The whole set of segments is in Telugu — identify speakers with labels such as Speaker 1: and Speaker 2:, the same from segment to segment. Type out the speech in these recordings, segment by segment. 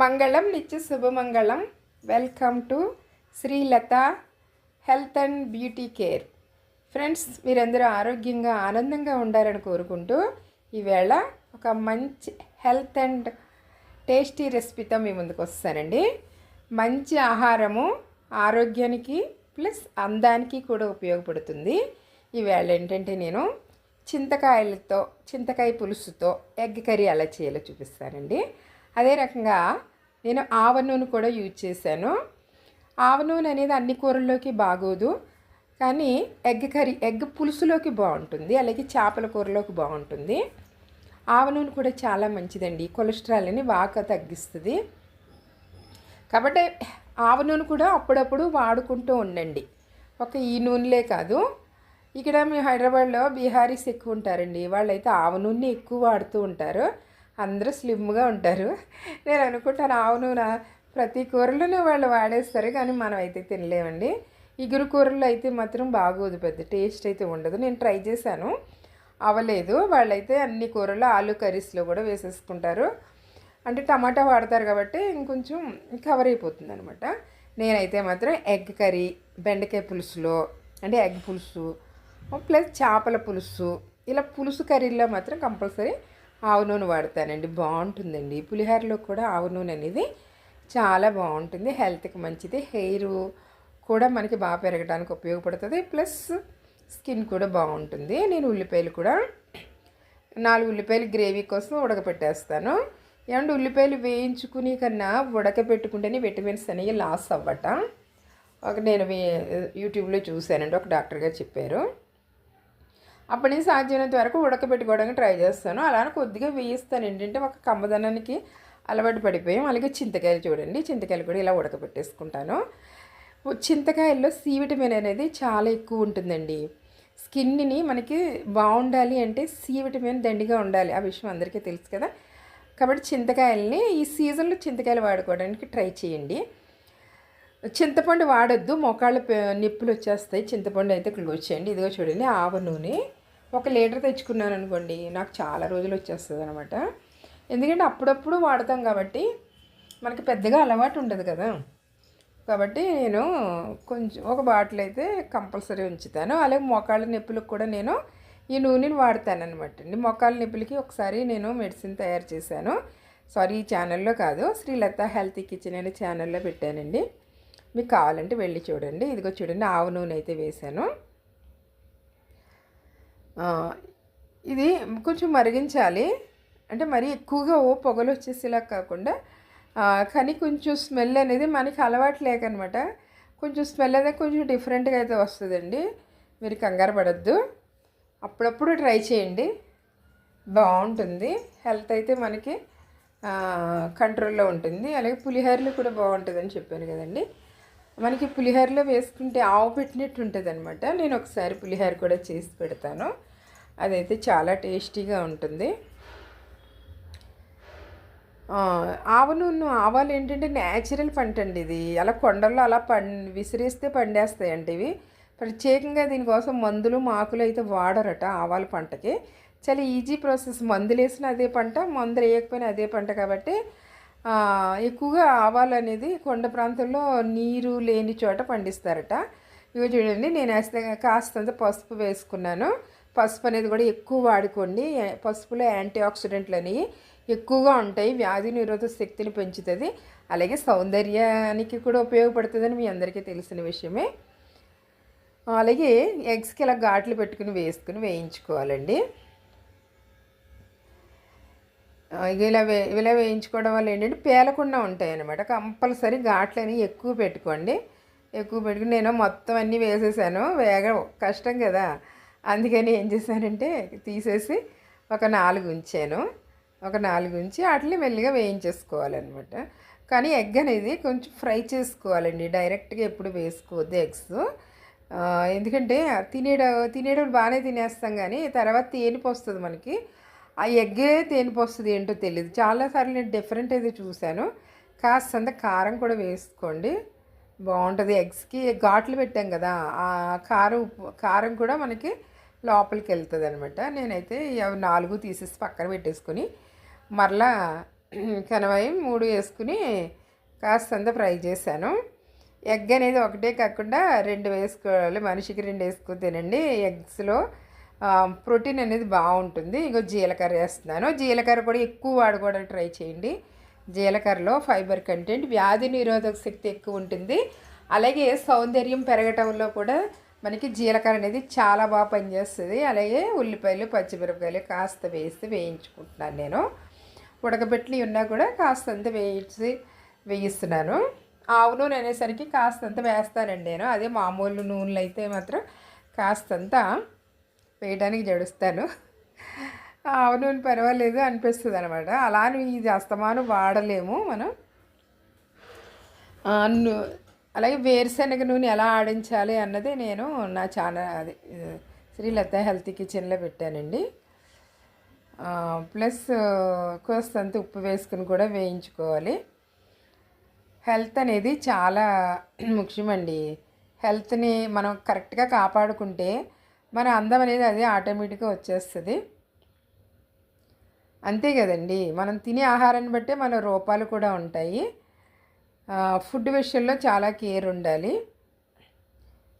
Speaker 1: మంగళం నిత్య శుభమంగళం. Welcome to Srilatha health and beauty care friends మీరందరూ ఆరోగ్యంగా ఆనందంగా ఉండాలని కోరుకుంటూ ఈవేళ ఒక మంచి హెల్త్ అండ్ టేస్టీ రెసిపీతో మీ ముందుకు వస్తానండి. మంచి ఆహారము ఆరోగ్యానికి ప్లస్ అందానికి కూడా ఉపయోగపడుతుంది. ఈవేళ ఏంటంటే నేను చింతకాయలతో చింతకాయ పులుసుతో ఎగ్ కర్రీ అలా చేయాలో చూపిస్తానండి. అదే రకంగా నేను ఆవ నూనె కూడా యూజ్ చేశాను. ఆవ నూనె అనేది అన్ని కూరల్లోకి బాగోదు. కానీ ఎగ్ కర్రీ ఎగ్ పులుసులోకి బాగుంటుంది. అలాగే చేపల కూరలోకి బాగుంటుంది. ఆవ నూనె కూడా చాలా మంచిదండి. కొలెస్ట్రాల్ని బాగా తగ్గిస్తుంది. కాబట్టి ఆవ నూనె కూడా అప్పుడప్పుడు వాడుకుంటూ ఉండండి. ఒక ఈ నూనెలే కాదు. ఇక్కడ మీ హైదరాబాద్లో బీహారీస్ ఎక్కువ ఉంటారండి. వాళ్ళైతే ఆవ నూనె ఎక్కువ వాడుతూ ఉంటారు. అందరూ స్లిమ్గా ఉంటారు. నేను అనుకుంటాను ఆవ ప్రతి కూరలోనే వాళ్ళు వాడేస్తారు కానీ మనం అయితే తినలేమండి. ఇగురు కూరల్లో అయితే మాత్రం బాగోదు పెద్ద టేస్ట్ అయితే ఉండదు. నేను ట్రై చేశాను అవలేదు వాళ్ళైతే అన్ని కూరలు ఆలు కర్రీస్లో కూడా వేసేసుకుంటారు. అంటే టమాటా వాడతారు కాబట్టి ఇంకొంచెం కవర్ అయిపోతుంది అనమాట నేనైతే మాత్రం ఎగ్ కర్రీ బెండకాయ పులుసులో అంటే ఎగ్ పులుసు ప్లస్ చేపల పులుసు ఇలా పులుసు కర్రీలో మాత్రం కంపల్సరీ ఆవు నూనె వాడతానండి. బాగుంటుందండి. పులిహోరలో కూడా ఆవు నూనె అనేది చాలా బాగుంటుంది. హెల్త్కి మంచిది. హెయిర్ కూడా మనకి బాగా పెరగడానికి ఉపయోగపడుతుంది. ప్లస్ స్కిన్ కూడా బాగుంటుంది. నేను ఉల్లిపాయలు కూడా నాలుగు ఉల్లిపాయలు గ్రేవీ కోసం ఉడకపెట్టేస్తాను. ఏమంటే ఉల్లిపాయలు వేయించుకుని కన్నా ఉడకపెట్టుకుంటేనే విటమిన్స్ అనేవి లాస్ అవ్వట. ఒక నేను యూట్యూబ్లో చూశానండి. ఒక డాక్టర్ గారు చెప్పారు. అప్పటి నుంచి సాధ్యమైనంత వరకు ఉడకబెట్టుకోవడానికి ట్రై చేస్తాను. అలానే కొద్దిగా వేయిస్తాను. ఏంటంటే ఒక కమ్మదనానికి అలవాటు పడిపోయాం అలాగే చింతకాయలు చూడండి. చింతకాయలు కూడా ఇలా ఉడకబెట్టేసుకుంటాను. చింతకాయల్లో సి విటమిన్ అనేది చాలా ఎక్కువ ఉంటుందండి. స్కిన్ని మనకి బాగుండాలి అంటే సి విటమిన్ దండిగా ఉండాలి. ఆ విషయం అందరికీ తెలుసు కదా. కాబట్టి చింతకాయల్ని ఈ సీజన్లో చింతకాయలు వాడుకోవడానికి ట్రై చేయండి. చింతపండు వాడొద్దు. మోకాళ్ళ నిప్పులు వచ్చేస్తాయి. చింతపండు అయితే క్లోజ్ చేయండి. ఇదిగో చూడండి. ఆవ నూనె. ఒక లీటర్ తెచ్చుకున్నాను అనుకోండి నాకు చాలా రోజులు వచ్చేస్తుంది అనమాట ఎందుకంటే అప్పుడప్పుడు వాడతాం కాబట్టి మనకి పెద్దగా అలవాటు ఉండదు కదా. కాబట్టి నేను కొంచెం ఒక బాటిల్ అయితే కంపల్సరీ ఉంచుతాను. అలాగే మోకాళ్ళ నొప్పులకు కూడా నేను ఈ నూనెని వాడతాను అనమాట అండి. మోకాళ్ళ నొప్పులకి ఒకసారి నేను మెడిసిన్ తయారు చేశాను. సారీ ఈ ఛానల్లో కాదు శ్రీలత హెల్తీ కిచెన్ అనే ఛానల్లో పెట్టానండి. మీకు కావాలంటే వెళ్ళి చూడండి. ఇదిగో చూడండి ఆవు నూనె అయితే వేశాను. ఇది కొంచెం మరిగించాలి. అంటే మరీ ఎక్కువగా ఓ పొగలు వచ్చేసేలా కాకుండా కానీ కొంచెం స్మెల్ అనేది మనకి అలవాటు లేకనమాట. కొంచెం స్మెల్ అనేది కొంచెం డిఫరెంట్గా అయితే వస్తుందండి. మీరు కంగారు పడద్దు. అప్పుడప్పుడు ట్రై చేయండి. బాగుంటుంది. హెల్త్ అయితే మనకి కంట్రోల్లో ఉంటుంది. అలాగే పులిహోరలు కూడా బాగుంటుందని చెప్పాను కదండి. మనకి పులిహోరలో వేసుకుంటే ఆవు పెట్టినట్టు ఉంటుంది అనమాట నేను ఒకసారి పులిహోర కూడా చేసి పెడతాను. అదైతే చాలా టేస్టీగా ఉంటుంది. ఆవ నూనె ఆవాలు ఏంటంటే న్యాచురల్ పంట అండి ఇది. అలా కొండల్లో అలా పం విసిరేస్తే పండేస్తాయండి ఇవి. ప్రత్యేకంగా దీనికోసం మందులు మాకులు అయితే వాడరట ఆవాల పంటకి. చాలా ఈజీ ప్రాసెస్. మందులు వేసిన అదే పంట మందులు వేయకపోయినా అదే పంట కాబట్టి ఎక్కువగా ఆవాలు అనేది కొండ ప్రాంతంలో నీరు లేని చోట పండిస్తారట. ఇవి చూడండి నేను కాస్తంత పసుపు వేసుకున్నాను. పసుపు అనేది కూడా ఎక్కువ వాడుకోండి. పసుపులో యాంటీ ఆక్సిడెంట్లు అనేవి ఎక్కువగా ఉంటాయి. వ్యాధి నిరోధక శక్తిని పెంచుతుంది. అలాగే సౌందర్యానికి కూడా ఉపయోగపడుతుందని మీ అందరికీ తెలిసిన విషయమే. అలాగే ఎగ్స్కి ఇలా ఘాట్లు పెట్టుకుని వేసుకుని వేయించుకోవాలండి. ఇలా వే ఇలా వేయించుకోవడం వల్ల ఏంటంటే పేలకుండా ఉంటాయి అన్నమాట కంపల్సరీ ఘాట్లని ఎక్కువ పెట్టుకోండి. ఎక్కువ పెట్టుకుని నేను మొత్తం అన్నీ వేసేసాను. వేగ కష్టం కదా. అందుకని ఏం చేశానంటే తీసేసి ఒక నాలుగు ఉంచాను. ఒక నాలుగు ఉంచి వాటిని మెల్లిగా వేయించేసుకోవాలన్నమాట. కానీ ఎగ్ అనేది కొంచెం ఫ్రై చేసుకోవాలండి. డైరెక్ట్గా ఎప్పుడు వేసుకోవద్దు ఎగ్స్. ఎందుకంటే తినేడ తినేటప్పుడు బాగానే తినేస్తాం కానీ తర్వాత తేనిపు వస్తుంది మనకి. ఆ ఎగ్గే తేనిపు వస్తుంది ఏంటో తెలియదు చాలాసార్లు నేను డిఫరెంట్ అయితే చూశాను. కాస్తంత కారం కూడా వేసుకోండి. బాగుంటుంది. ఎగ్స్కి ఘాట్లు పెట్టాం కదా ఆ కారం ఉప్పు కారం కూడా మనకి లోపలికి వెళ్తుంది అనమాట నేనైతే అవి నాలుగు తీసేసి పక్కన పెట్టేసుకొని మరలా కనవాయి మూడు వేసుకుని కాస్తంత ఫ్రై చేశాను. ఎగ్ అనేది ఒకటే కాకుండా రెండు వేసుకోవాలి. మనిషికి రెండు వేసుకుని తినండి. ఎగ్స్లో ప్రోటీన్ అనేది బాగుంటుంది. ఇంకో జీలకర్ర వేస్తున్నాను. జీలకర్ర కూడా ఎక్కువ వాడుకోవడానికి ట్రై చేయండి. జీలకర్రలో ఫైబర్ కంటెంట్ వ్యాధి నిరోధక శక్తి ఎక్కువ ఉంటుంది. అలాగే సౌందర్యం పెరగటంలో కూడా మనకి జీలకర్ర అనేది చాలా బాగా పనిచేస్తుంది. అలాగే ఉల్లిపాయలు పచ్చిమిరపకాయలు కాస్త వేసి వేయించుకుంటున్నాను నేను. ఉడకబెట్లు ఉన్నా కూడా కాస్తంత వేయించి వేయిస్తున్నాను. ఆవు నూనె అనేసరికి కాస్తంత వేస్తానండి నేను. అదే మామూలు నూనెలు అయితే మాత్రం కాస్తంత వేయడానికి జడుస్తాను అవును పర్వాలేదు అనిపిస్తుంది అనమాట నువ్వు ఇది అస్తమాను వాడలేము మనం. అలాగే వేరుశనగ నూనె ఎలా ఆడించాలి అన్నది నేను నా ఛానల్ అది శ్రీలత హెల్త్ కిచెన్లో పెట్టానండి. ప్లస్ కోస్తంత ఉప్పు వేసుకుని కూడా వేయించుకోవాలి. హెల్త్ అనేది చాలా ముఖ్యమండి. హెల్త్ని మనం కరెక్ట్గా కాపాడుకుంటే మన అందం అనేది అది ఆటోమేటిక్గా వచ్చేస్తుంది. అంతే కదండి. మనం తినే ఆహారాన్ని బట్టే మన రూపాలు కూడా ఉంటాయి. ఫుడ్ విషయంలో చాలా కేర్ ఉండాలి.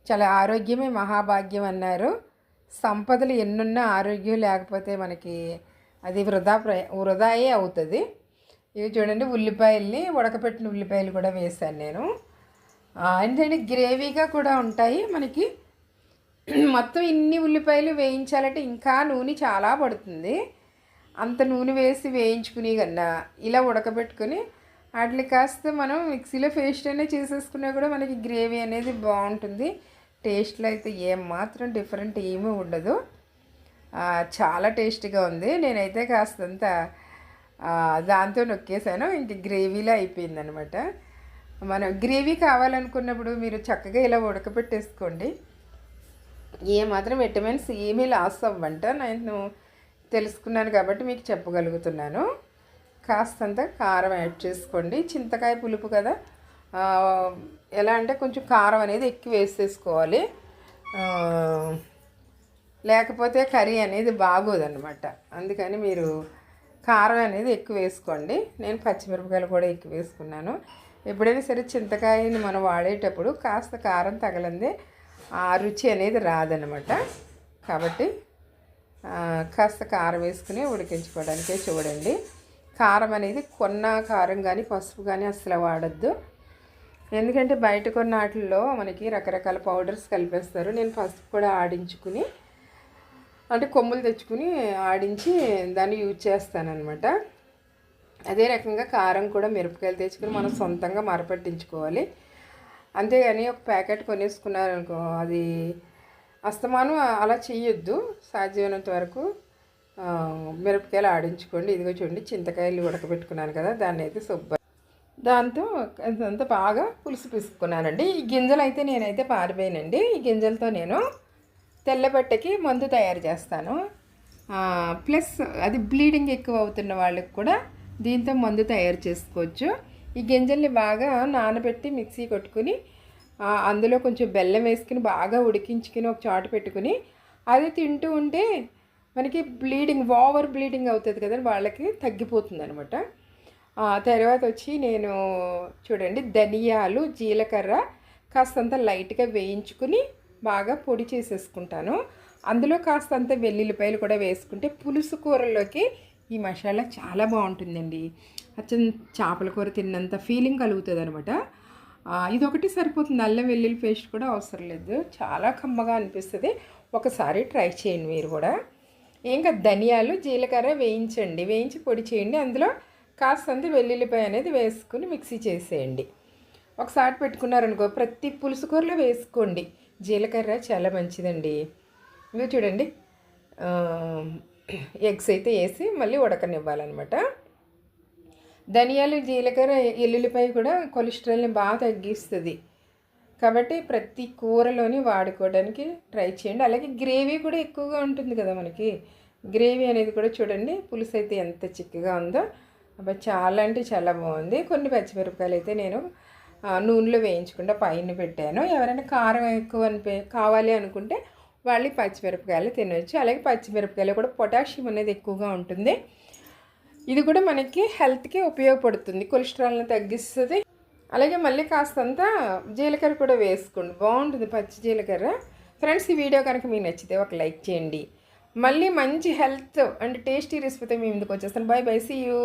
Speaker 1: చాలా ఆరోగ్యమే మహాభాగ్యం అన్నారు. సంపదలు ఎన్నున్నా ఆరోగ్యం లేకపోతే మనకి అది వృధా వృధాయే అవుతుంది. ఇవి చూడండి ఉల్లిపాయల్ని ఉడకపెట్టిన ఉల్లిపాయలు కూడా వేశాను నేను. ఏంటంటే గ్రేవీగా కూడా ఉంటాయి మనకి. మొత్తం ఇన్ని ఉల్లిపాయలు వేయించాలంటే ఇంకా నూనె చాలా పడుతుంది. అంత నూనె వేసి వేయించుకుని కన్నా ఇలా ఉడకబెట్టుకుని వాటిని కాస్త మనం మిక్సీలో పేస్ట్ అనేది చేసేసుకున్నా కూడా మనకి గ్రేవీ అనేది బాగుంటుంది. టేస్ట్లో అయితే ఏం మాత్రం డిఫరెంట్ ఏమీ ఉండదు. చాలా టేస్టీగా ఉంది. నేనైతే కాస్తంత దాంతో నొక్కేసాను. ఇంక గ్రేవీలో అయిపోయిందనమాట మనం గ్రేవీ కావాలనుకున్నప్పుడు మీరు చక్కగా ఇలా ఉడకపెట్టేసుకోండి ఏ మాత్రం విటమిన్స్ ఏమీ లాస్ అవ్వంట. నేను తెలుసుకున్నాను కాబట్టి మీకు చెప్పగలుగుతున్నాను. కాస్తంత కారం యాడ్ చేసుకోండి. చింతకాయ పులుపు కదా. ఎలా అంటే కొంచెం కారం అనేది ఎక్కువ వేసేసుకోవాలి. లేకపోతే కర్రీ అనేది బాగోదన్నమాట. అందుకని మీరు కారం అనేది ఎక్కువ వేసుకోండి. నేను పచ్చిమిరపకాయలు కూడా ఎక్కువ వేసుకున్నాను. ఎప్పుడైనా సరే చింతకాయని మనం వాడేటప్పుడు కాస్త కారం తగలందే ఆ రుచి అనేది రాదనమాట కాబట్టి కాస్త కారం వేసుకుని ఉడికించుకోవడానికే చూడండి. కారం అనేది కొన్న కారం కానీ పసుపు కానీ అసలు వాడద్దు. ఎందుకంటే బయట కొన్న వాటిల్లో మనకి రకరకాల పౌడర్స్ కలిపేస్తారు. నేను పసుపు కూడా ఆడించుకుని అంటే కొమ్ములు తెచ్చుకుని ఆడించి దాన్ని యూజ్ చేస్తానమాట అదే రకంగా కారం కూడా మిరపకాయలు తెచ్చుకుని మనం సొంతంగా మరపట్టించుకోవాలి. అంతేగాని ఒక ప్యాకెట్ కొనేసుకున్నారనుకో అది అస్తమానం అలా చేయొద్దు సాధ్యమైనంత వరకు మిరపకాయలు ఆడించుకోండి. ఇదిగో చూడండి చింతకాయలు ఉడకబెట్టుకున్నాను కదా దాన్ని అయితే శుభ్ర దాంతో అంతా బాగా పులుసు పిసుకున్నానండి ఈ గింజలు అయితే నేనైతే పారిపోయానండి ఈ గింజలతో నేను తెల్లబట్టకి మందు తయారు చేస్తాను. ప్లస్ అది బ్లీడింగ్ ఎక్కువ అవుతున్న వాళ్ళకి కూడా దీంతో మందు తయారు చేసుకోవచ్చు. ఈ గింజల్ని బాగా నానబెట్టి మిక్సీ కొట్టుకుని అందులో కొంచెం బెల్లం వేసుకుని బాగా ఉడికించుకుని ఒక చాటు పెట్టుకుని అది తింటూ ఉంటే మనకి బ్లీడింగ్ ఓవర్ బ్లీడింగ్ అవుతుంది కదా వాళ్ళకి తగ్గిపోతుంది అనమాట తర్వాత వచ్చి నేను చూడండి ధనియాలు జీలకర్ర కాస్తంత లైట్గా వేయించుకుని బాగా పొడి చేసేసుకుంటాను. అందులో కాస్తంత వెల్లుల్లిపాయలు కూడా వేసుకుంటే పులుసు కూరలోకి ఈ మసాలా చాలా బాగుంటుందండి. అచ్చం చేపల కూర తిన్నంత ఫీలింగ్ కలుగుతుంది అనమాట ఇదొకటి సరిపోతుంది. అల్లం వెల్లుల్లి పేస్ట్ కూడా అవసరం లేదు. చాలా కమ్మగా అనిపిస్తుంది. ఒకసారి ట్రై చేయండి మీరు కూడా. ఇంకా ధనియాలు జీలకర్ర వేయించండి. వేయించి పొడి చేయండి. అందులో కాస్తంత వెల్లుల్లిపాయ అనేది వేసుకుని మిక్సీ చేసేయండి. ఒకసారి పెట్టుకున్నారనుకో ప్రతి పులుసు కూరలో వేసుకోండి. జీలకర్ర చాలా మంచిదండి. ఇవి చూడండి. ఎగ్స్ అయితే వేసి మళ్ళీ ఉడకనివ్వాలన్నమాట. ధనియాలు జీలకర్ర ఎల్లుల్లిపాయ కూడా కొలెస్ట్రాల్ని బాగా తగ్గిస్తుంది. కాబట్టి ప్రతి కూరలోని వాడుకోవడానికి ట్రై చేయండి. అలాగే గ్రేవీ కూడా ఎక్కువగా ఉంటుంది కదా మనకి. గ్రేవీ అనేది కూడా చూడండి పులుసు అయితే ఎంత చిక్కగా ఉందో. అబ్బా చాలా అంటే చాలా బాగుంది. కొన్ని పచ్చిమిరపకాయలు అయితే నేను నూనెలో వేయించకుండా పైన పెట్టాను. ఎవరైనా కారం ఎక్కువ అనిపి కావాలి అనుకుంటే వాళ్ళు పచ్చిమిరపకాయలు తినవచ్చు అలాగే పచ్చిమిరపకాయలు కూడా పొటాషియం అనేది ఎక్కువగా ఉంటుంది. ఇది కూడా మనకి హెల్త్కి ఉపయోగపడుతుంది. కొలెస్ట్రాల్ని తగ్గిస్తుంది. అలాగే మళ్ళీ కాస్తంత జీలకర్ర కూడా వేసుకోండి. బాగుంటుంది పచ్చి జీలకర్ర. ఫ్రెండ్స్ ఈ వీడియో కనుక మీకు నచ్చితే ఒక లైక్ చేయండి. మళ్ళీ మంచి హెల్త్ అండ్ టేస్టీ రెసిపీతో మీ ముందుకు వచ్చేస్తాను. Bye bye see you